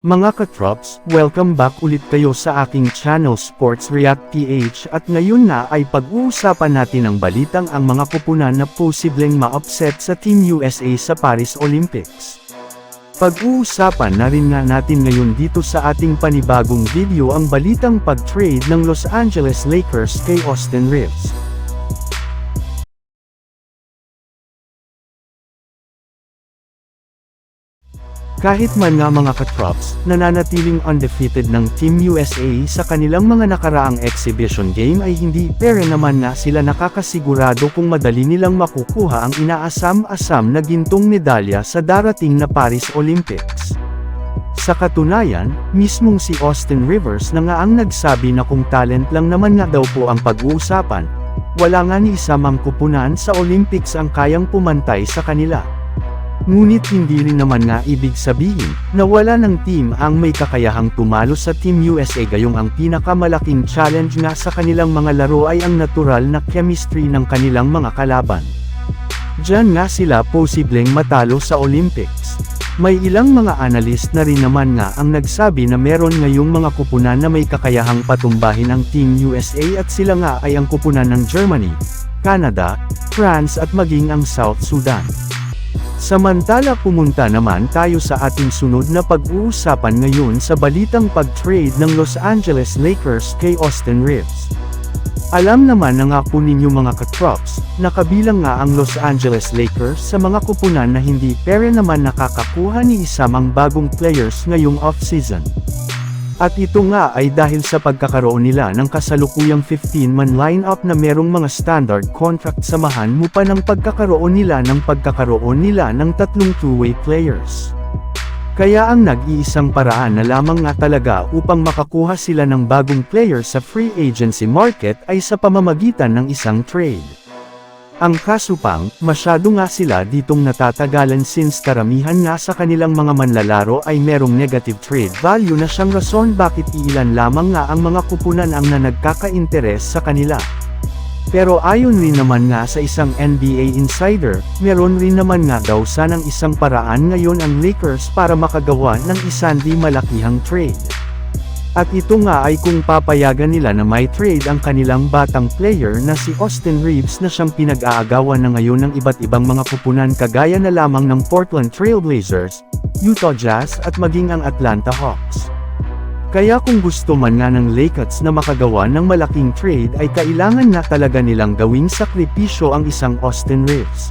Mga katrops, welcome back ulit kayo sa aking channel Sports React PH at ngayon na ay pag-uusapan natin ang balitang ang mga kupunan na posibleng ma-upset sa Team USA sa Paris Olympics. Pag-uusapan na rin nga natin ngayon dito sa ating panibagong video ang balitang pag-trade ng Los Angeles Lakers kay Austin Reeves. Kahit man nga mga katrops, nananatiling undefeated ng Team USA sa kanilang mga nakaraang exhibition game ay hindi pere naman nga sila nakakasigurado kung madali nilang makukuha ang inaasam-asam na gintong medalya sa darating na Paris Olympics. Sa katunayan, mismong si Austin Rivers na nga ang nagsabi na kung talent lang naman nga daw po ang pag-uusapan, wala nga ni isa mang sa Olympics ang kayang pumantay sa kanila. Ngunit hindi rin naman nga ibig sabihin, na wala ng team ang may kakayahang tumalo sa Team USA gayong ang pinakamalaking challenge nga sa kanilang mga laro ay ang natural na chemistry ng kanilang mga kalaban. Diyan nga sila posibleng matalo sa Olympics. May ilang mga analyst na rin naman nga ang nagsabi na meron ngayong mga kupunan na may kakayahang patumbahin ang Team USA at sila nga ay ang kupunan ng Germany, Canada, France at maging ang South Sudan. Samantala pumunta naman tayo sa ating sunod na pag-uusapan ngayon sa balitang pag-trade ng Los Angeles Lakers kay Austin Reeves. Alam naman na nga po ninyo mga katrops, na kabilang nga ang Los Angeles Lakers sa mga kupunan na hindi pere naman nakakakuha ni isang ang bagong players ngayong off-season. At ito nga ay dahil sa pagkakaroon nila ng kasalukuyang 15-man lineup na merong mga standard contract samahan mo pa ng pagkakaroon nila ng pagkakaroon nila ng tatlong two-way players. Kaya ang nag-iisang paraan na lamang nga talaga upang makakuha sila ng bagong player sa free agency market ay sa pamamagitan ng isang trade. Ang kaso pang, masyado nga sila ditong natatagalan since karamihan nga sa kanilang mga manlalaro ay merong negative trade value na siyang rason bakit iilan lamang nga ang mga kupunan ang na nagkaka-interes sa kanila. Pero ayon rin naman nga sa isang NBA insider, meron rin naman nga daw sanang isang paraan ngayon ang Lakers para makagawa ng isang di malakihang trade. At ito nga ay kung papayagan nila na may trade ang kanilang batang player na si Austin Reeves na siyang pinag-aagawan na ngayon ng iba't ibang mga kupunan kagaya na lamang ng Portland Trail Blazers, Utah Jazz at maging ang Atlanta Hawks. Kaya kung gusto man nga ng Lakers na makagawa ng malaking trade ay kailangan nga talaga nilang gawing sakripisyo ang isang Austin Reeves.